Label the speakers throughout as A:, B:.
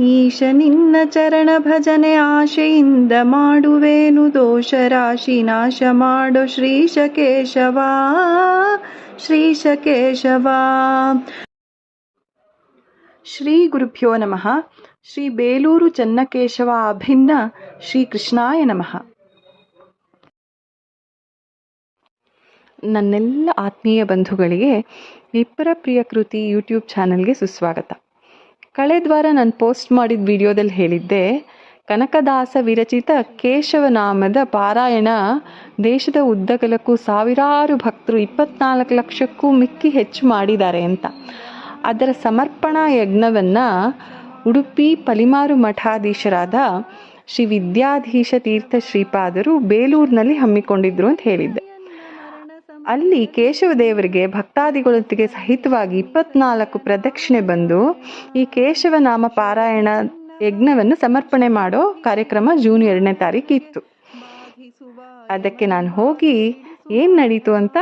A: ಈಶ ನಿನ್ನ ಚರಣ ಭಜನೆ ಆಶೆಯಿಂದ ಮಾಡುವೇನು ದೋಷ ರಾಶಿ ನಾಶ ಮಾಡೋ ಶ್ರೀಶ ಕೇಶವ ಶ್ರೀಶ ಕೇಶವ ಶ್ರೀ ಗುರುಭ್ಯೋ ನಮಃ. ಶ್ರೀ ಬೇಲೂರು ಚನ್ನಕೇಶವ ಅಭಿನ್ನ ಶ್ರೀ ಕೃಷ್ಣಾಯ ನಮಃ. ನನ್ನೆಲ್ಲ ಆತ್ಮೀಯ ಬಂಧುಗಳಿಗೆ ವಿಪ್ರ ಪ್ರಿಯ ಕೃತಿ ಯೂಟ್ಯೂಬ್ ಚಾನಲ್ಗೆ ಸುಸ್ವಾಗತ. ಕಳೆದ ವಾರ ನಾನು ಪೋಸ್ಟ್ ಮಾಡಿದ ವಿಡಿಯೋದಲ್ಲಿ ಹೇಳಿದ್ದೆ, ಕನಕದಾಸ ವಿರಚಿತ ಕೇಶವನಾಮದ ಪಾರಾಯಣ ದೇಶದ ಉದ್ದಗಲಕ್ಕೂ ಸಾವಿರಾರು ಭಕ್ತರು ಇಪ್ಪತ್ನಾಲ್ಕು ಲಕ್ಷಕ್ಕೂ ಮಿಕ್ಕಿ ಹೆಚ್ಚು ಮಾಡಿದ್ದಾರೆ ಅಂತ. ಅದರ ಸಮರ್ಪಣಾ ಯಜ್ಞವನ್ನು ಉಡುಪಿ ಪಲಿಮಾರು ಮಠಾಧೀಶರಾದ ಶ್ರೀ ವಿದ್ಯಾಧೀಶ ತೀರ್ಥ ಶ್ರೀಪಾದರು ಬೇಲೂರಿನಲ್ಲಿ ಹಮ್ಮಿಕೊಂಡಿದ್ರು ಅಂತ ಹೇಳಿದ್ದೆ. ಅಲ್ಲಿ ಕೇಶವದೇವರಿಗೆ ಭಕ್ತಾದಿಗಳೊಂದಿಗೆ ಸಹಿತವಾಗಿ ಇಪ್ಪತ್ನಾಲ್ಕು ಪ್ರದಕ್ಷಿಣೆ ಬಂದು ಈ ಕೇಶವನಾಮ ಪಾರಾಯಣ ಯಜ್ಞವನ್ನು ಸಮರ್ಪಣೆ ಮಾಡೋ ಕಾರ್ಯಕ್ರಮ ಜೂನ್ ಎರಡನೇ ತಾರೀಕು ಇತ್ತು. ಅದಕ್ಕೆ ನಾನು ಹೋಗಿ ಏನು ನಡೀತು ಅಂತ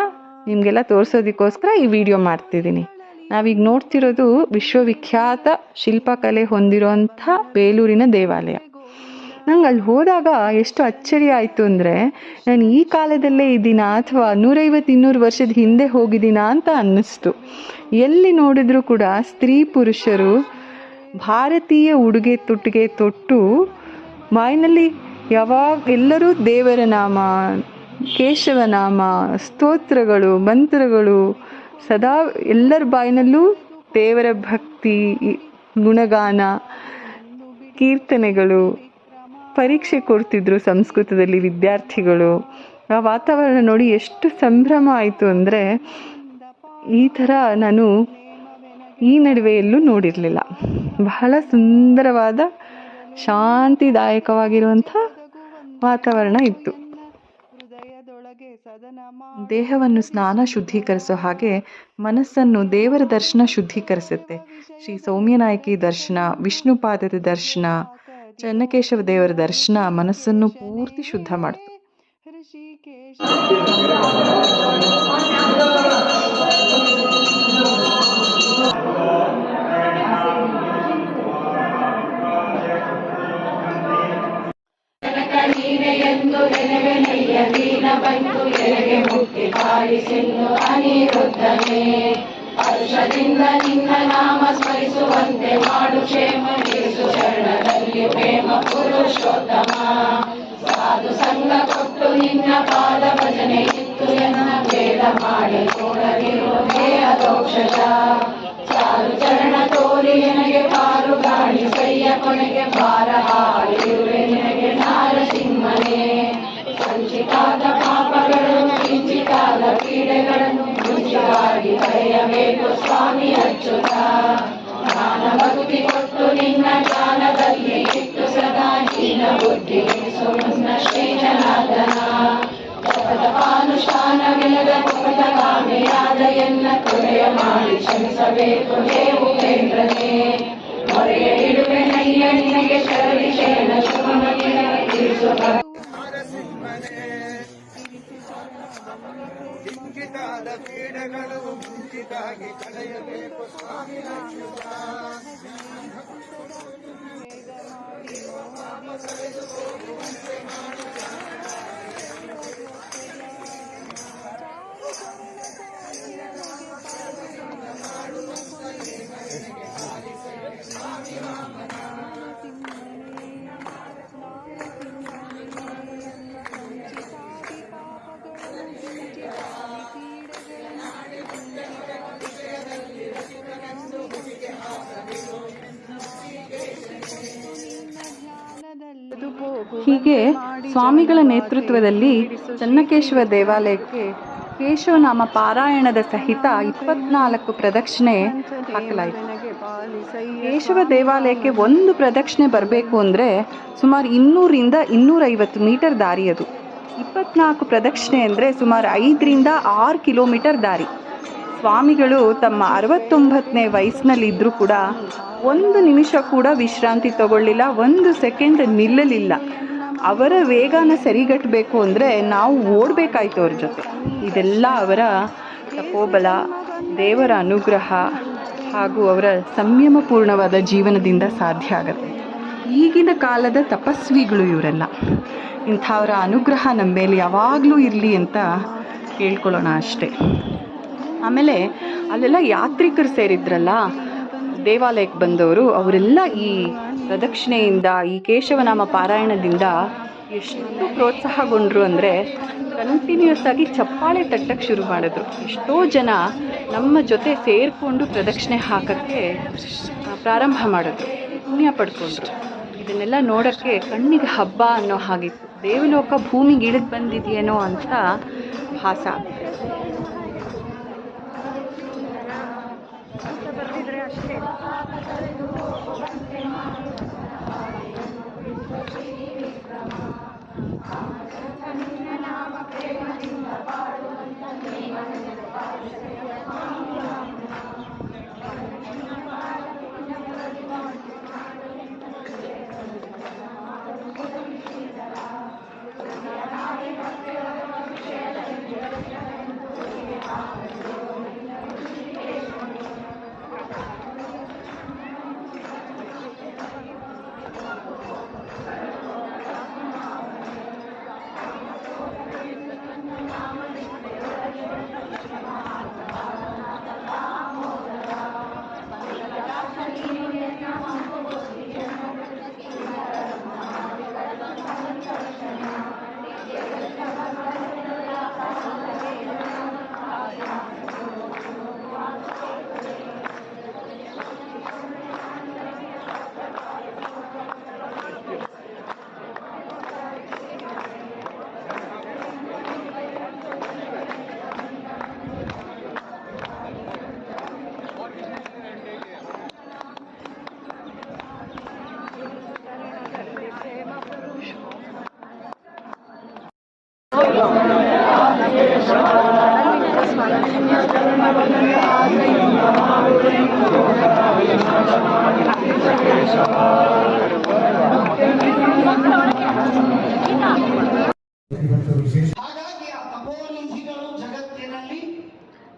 A: ನಿಮಗೆಲ್ಲ ತೋರಿಸೋದಕ್ಕೋಸ್ಕರ ಈ ವಿಡಿಯೋ ಮಾಡ್ತಿದ್ದೀನಿ. ನಾವೀಗ ನೋಡ್ತಿರೋದು ವಿಶ್ವವಿಖ್ಯಾತ ಶಿಲ್ಪಕಲೆ ಹೊಂದಿರುವಂಥ ಬೇಲೂರಿನ ದೇವಾಲಯ. ನಂಗೆ ಅಲ್ಲಿ ಹೋದಾಗ ಎಷ್ಟು ಅಚ್ಚರಿ ಆಯಿತು ಅಂದರೆ, ನಾನು ಈ ಕಾಲದಲ್ಲೇ ಇದ್ದೀನ ಅಥವಾ ನೂರೈವತ್ತು, ಇನ್ನೂರು ವರ್ಷದ ಹಿಂದೆ ಹೋಗಿದ್ದೀನ ಅಂತ ಅನ್ನಿಸ್ತು. ಎಲ್ಲಿ ನೋಡಿದ್ರೂ ಕೂಡ ಸ್ತ್ರೀ ಪುರುಷರು ಭಾರತೀಯ ಉಡುಗೆ ತೊಟ್ಟಿಗೆ ತೊಟ್ಟು ಬಾಯಿನಲ್ಲಿ ಯಾವಾಗ, ಎಲ್ಲರೂ ದೇವರ ನಾಮ ಕೇಶವನಾಮ ಸ್ತೋತ್ರಗಳು, ಮಂತ್ರಗಳು, ಸದಾ ಎಲ್ಲರ ಬಾಯಿನಲ್ಲೂ ದೇವರ ಭಕ್ತಿ, ಗುಣಗಾನ, ಕೀರ್ತನೆಗಳು ಪರೀಕ್ಷೆ ಕೊಡ್ತಿದ್ರು ಸಂಸ್ಕೃತದಲ್ಲಿ ವಿದ್ಯಾರ್ಥಿಗಳು. ಆ ವಾತಾವರಣ ನೋಡಿ ಎಷ್ಟು ಸಂಭ್ರಮ ಆಯಿತು ಅಂದರೆ ಈ ಥರ ನಾನು ಈ ನಡುವೆಯಲ್ಲೂ ನೋಡಿರಲಿಲ್ಲ. ಬಹಳ ಸುಂದರವಾದ, ಶಾಂತಿದಾಯಕವಾಗಿರುವಂಥ ವಾತಾವರಣ ಇತ್ತು. ದೇಹವನ್ನು ಸ್ನಾನ ಶುದ್ಧೀಕರಿಸೋ ಹಾಗೆ ಮನಸ್ಸನ್ನು ದೇವರ ದರ್ಶನ ಶುದ್ಧೀಕರಿಸುತ್ತೆ. ಶ್ರೀ ಸೌಮ್ಯನಾಯಕಿ ದರ್ಶನ, ವಿಷ್ಣುಪಾದದ ದರ್ಶನ ಚನ್ನಕೇಶವ ದೇವರ ದರ್ಶನ ಮನಸ್ಸನ್ನು ಪೂರ್ತಿ ಶುದ್ಧ ಮಾಡ್ತು.
B: ಅನಿರುದ್ಧನೇ ಹರ್ಷದಿಂದ ನಿನ್ನ ನಾಮ ಸ್ಮರಿಸುವಂತೆ ಮಾಡು ಕ್ಷೇಮ. ಶರಣದಲ್ಲಿ ಪ್ರೇಮ ಪುರುಷೋತ್ತಮ. ಸಾಧು ಸಂಗ ಕೊಟ್ಟು ನಿನ್ನ ಪಾದ ಭಜನೆ ಇತ್ತು ಎನ್ನ ಭೇದ ಮಾಡಿ ಕೊಡದಿರೋದೇ ಅದೋಕ್ಷಜ ಸಾಧು ಚರಣ ತೋರಿ ನನಗೆ ಪಾರು ಗಾಳಿ, ಸೈಯ ಕೊನೆಗೆ ಭಾರ ಹಾಡಿರುವೆ ನಿನಗೆ ನಾರಸಿಂಹನೇ ಸಂಚಿತಾದ ಪಾಪಗಳನ್ನು ಕಿಂಚಿತಾದ ಕ್ರೀಡೆಗಳನ್ನು ಮುಂಚಿಗಾಗಿ ಕರೆಯಬೇಕು ಸ್ವಾಮಿ ಅಚ್ಯುತ ಕ್ಷಮಿಸಬೇಕು ಹೇ ಉಪೇಂದ್ರನೇ ಮೊರೆಯ
C: ಕಳೆಯಬೇಕು. ಸ್ವಾಮಿ
A: ಸ್ವಾಮಿಗಳ ನೇತೃತ್ವದಲ್ಲಿ ಚನ್ನಕೇಶವ ದೇವಾಲಯಕ್ಕೆ ಕೇಶವನಾಮ ಪಾರಾಯಣದ ಸಹಿತ ಇಪ್ಪತ್ನಾಲ್ಕು ಪ್ರದಕ್ಷಿಣೆ ಹಾಕಲಾಯಿತು. ಕೇಶವ ದೇವಾಲಯಕ್ಕೆ ಒಂದು ಪ್ರದಕ್ಷಿಣೆ ಬರಬೇಕು ಅಂದರೆ ಸುಮಾರು ಇನ್ನೂರಿಂದ ಇನ್ನೂರೈವತ್ತು ಮೀಟರ್ ದಾರಿ ಅದು. ಇಪ್ಪತ್ನಾಲ್ಕು ಪ್ರದಕ್ಷಿಣೆ ಅಂದರೆ ಸುಮಾರು ಐದರಿಂದ ಆರು ಕಿಲೋಮೀಟರ್ ದಾರಿ. ಸ್ವಾಮಿಗಳು ತಮ್ಮ ಅರವತ್ತೊಂಬತ್ತನೇ ವಯಸ್ಸಿನಲ್ಲಿದ್ದರೂ ಕೂಡ ಒಂದು ನಿಮಿಷ ಕೂಡ ವಿಶ್ರಾಂತಿ ತಗೊಳ್ಳಿಲ್ಲ, ಒಂದು ಸೆಕೆಂಡ್ ನಿಲ್ಲಲಿಲ್ಲ. ಅವರ ವೇಗನ ಸರಿಗಟ್ಟಬೇಕು ಅಂದರೆ ನಾವು ಓಡಬೇಕಾಯ್ತು ಅವ್ರ ಜೊತೆ. ಇದೆಲ್ಲ ಅವರ ತಪೋಬಲ, ದೇವರ ಅನುಗ್ರಹ ಹಾಗೂ ಅವರ ಸಂಯಮಪೂರ್ಣವಾದ ಜೀವನದಿಂದ ಸಾಧ್ಯ ಆಗುತ್ತೆ. ಈಗಿನ ಕಾಲದ ತಪಸ್ವಿಗಳು ಇವರೆಲ್ಲ. ಇಂಥವರ ಅನುಗ್ರಹ ನಮ್ಮ ಮೇಲೆ ಯಾವಾಗಲೂ ಇರಲಿ ಅಂತ ಕೇಳ್ಕೊಳ್ಳೋಣ ಅಷ್ಟೇ. ಆಮೇಲೆ ಅಲ್ಲೆಲ್ಲ ಯಾತ್ರಿಕರು ಸೇರಿದ್ರಲ್ಲ ದೇವಾಲಯಕ್ಕೆ ಬಂದವರು, ಅವರೆಲ್ಲ ಈ ಪ್ರದಕ್ಷಿಣೆಯಿಂದ, ಈ ಕೇಶವನಾಮ ಪಾರಾಯಣದಿಂದ ಎಷ್ಟು ಪ್ರೋತ್ಸಾಹಗೊಂಡ್ರು ಅಂದರೆ ಕಂಟಿನ್ಯೂಸ್ ಆಗಿ ಚಪ್ಪಾಳೆ ತಟ್ಟಕ್ಕೆ ಶುರು ಮಾಡಿದ್ರು. ಎಷ್ಟೋ ಜನ ನಮ್ಮ ಜೊತೆ ಸೇರಿಕೊಂಡು ಪ್ರದಕ್ಷಿಣೆ ಹಾಕೋಕ್ಕೆ ಪ್ರಾರಂಭ ಮಾಡಿದ್ರು, ಪುಣ್ಯ ಪಡ್ಕೊಂಡ್ರು. ಇದನ್ನೆಲ್ಲ ನೋಡೋಕ್ಕೆ ಕಣ್ಣಿಗೆ ಹಬ್ಬ ಅನ್ನೋ ಹಾಗಿತ್ತು ದೇವಲೋಕ ಭೂಮಿಗೆ ಇಳಿದು ಬಂದಿದೆಯೇನೋ ಅಂತ ಭಾಸ ಆಗುತ್ತೆ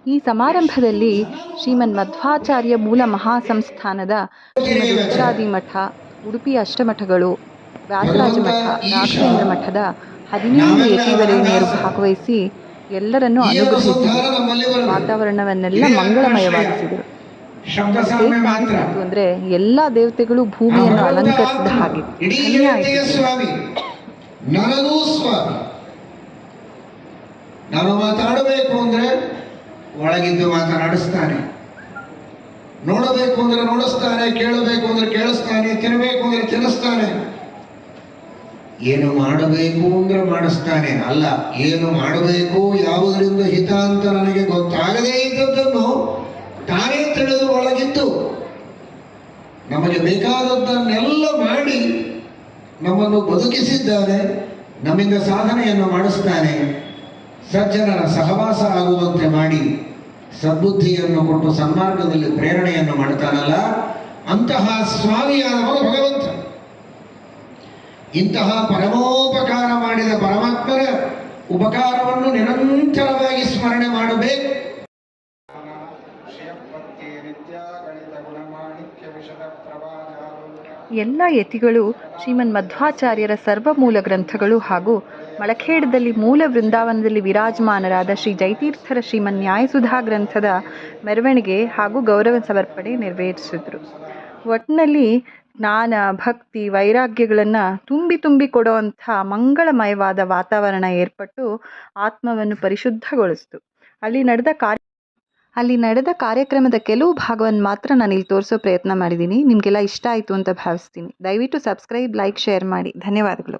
A: ಈ ಸಮಾರಂಭದಲ್ಲಿ ಶ್ರೀಮನ್ ಮಧ್ವಾಚಾರ್ಯ ಮೂಲ ಮಹಾಸಂಸ್ಥಾನದ ಶ್ರೀಮದ್ ಮಠ, ಉಡುಪಿ ಅಷ್ಟಮಠಗಳು, ವ್ಯಾಸರಾಜ ಮಠ ರಾಘವೇಂದ್ರ ಮಠದ ಹದಿನೇಳು ಯತಿವರೇಣ್ಯರು ಭಾಗವಹಿಸಿ ಎಲ್ಲರನ್ನೂ ಅನುಗ್ರಹಿಸಿದರು. ವಾತಾವರಣವನ್ನೆಲ್ಲ ಮಂಗಳಮಯವಾಗಿಸಿದರು
C: ಮಾತ್ರ.
A: ಅಂದ್ರೆ ಎಲ್ಲಾ ದೇವತೆಗಳು ಭೂಮಿಯನ್ನು ಅಲಂಕರಿಸಿದ ಹಾಗೆ.
C: ಸ್ವಾಮಿ. ನನಗೂ ಸ್ವಾಮಿ. ನಾನು ಮಾತಾಡಬೇಕು ಅಂದ್ರೆ ಒಳಗಿದ್ದು ಮಾತನಾಡಿಸ್ತಾನೆ. ನೋಡಬೇಕು ಅಂದ್ರೆ ನೋಡಿಸ್ತಾನೆ ಕೇಳಬೇಕು ಅಂದ್ರೆ ಕೇಳಿಸ್ತಾನೆ ತಿನ್ನಬೇಕು ಅಂದ್ರೆ ತಿನ್ನಿಸ್ತಾನೆ. ಏನು ಮಾಡಬೇಕು ಅಂದ್ರೆ ಮಾಡಿಸ್ತಾನೆ. ಅಲ್ಲ ಏನು ಮಾಡಬೇಕು ಯಾವುದರಿಂದ ಹಿತ ಅಂತ ನನಗೆ ಗೊತ್ತಾಗದೇ ಇದ್ದದ್ದನ್ನು ಒಳಗಿದ್ದು ನಮಗೆ ಬೇಕಾದದ್ದನ್ನೆಲ್ಲ ಮಾಡಿ ನಮ್ಮನ್ನು ಬದುಕಿಸಿದ್ದಾನೆ ನಮ್ಮಿಂದ ಸಾಧನೆಯನ್ನು ಮಾಡಿಸ್ತಾನೆ ಸಜ್ಜನರ ಸಹವಾಸ ಆಗುವಂತೆ ಮಾಡಿ ಸದ್ಬುದ್ಧಿಯನ್ನು ಕೊಟ್ಟು ಸನ್ಮಾರ್ಗದಲ್ಲಿ ಪ್ರೇರಣೆಯನ್ನು ಮಾಡ್ತಾನಲ್ಲ ಅಂತಹ ಸ್ವಾಮಿಯಾದವನು ಭಗವಂತ. ಇಂತಹ ಪರಮೋಪಕಾರ ಮಾಡಿದ ಪರಮಾತ್ಮರ ಉಪಕಾರವನ್ನು ನಿರಂತರವಾಗಿ ಸ್ಮರಣೆ ಮಾಡಬೇಕು.
A: ಎಲ್ಲ ಯತಿಗಳು ಶ್ರೀಮನ್ ಮಧ್ವಾಚಾರ್ಯರ ಸರ್ವಮೂಲ ಗ್ರಂಥಗಳು ಹಾಗೂ ಮಳಖೇಡದಲ್ಲಿ ಮೂಲ ವೃಂದಾವನದಲ್ಲಿ ವಿರಾಜಮಾನರಾದ ಶ್ರೀ ಜೈತೀರ್ಥರ ಶ್ರೀಮನ್ ನ್ಯಾಯಸುಧಾ ಗ್ರಂಥದ ಮೆರವಣಿಗೆ ಹಾಗೂ ಗೌರವ ಸಮರ್ಪಣೆ ನೆರವೇರಿಸಿದ್ರು. ಒಟ್ಟಿನಲ್ಲಿ ಜ್ಞಾನ, ಭಕ್ತಿ, ವೈರಾಗ್ಯಗಳನ್ನು ತುಂಬಿ ತುಂಬಿ ಕೊಡುವಂಥ ಮಂಗಳಮಯವಾದ ವಾತಾವರಣ ಏರ್ಪಟ್ಟು ಆತ್ಮವನ್ನು ಪರಿಶುದ್ಧಗೊಳಿಸ್ತು. ಅಲ್ಲಿ ನಡೆದ ಕಾರ್ಯ ಅಲ್ಲಿ ನಡೆದ ಕಾರ್ಯಕ್ರಮದ ಕೆಲವು ಭಾಗವನ್ನು ಮಾತ್ರ ನಾನು ಇಲ್ಲಿ ತೋರಿಸೋ ಪ್ರಯತ್ನ ಮಾಡಿದ್ದೀನಿ. ನಿಮಗೆಲ್ಲ ಇಷ್ಟ ಆಯಿತು ಅಂತ ಭಾವಿಸ್ತೀನಿ. ದಯವಿಟ್ಟು ಸಬ್ಸ್ಕ್ರೈಬ್, ಲೈಕ್, ಶೇರ್ ಮಾಡಿ. ಧನ್ಯವಾದಗಳು.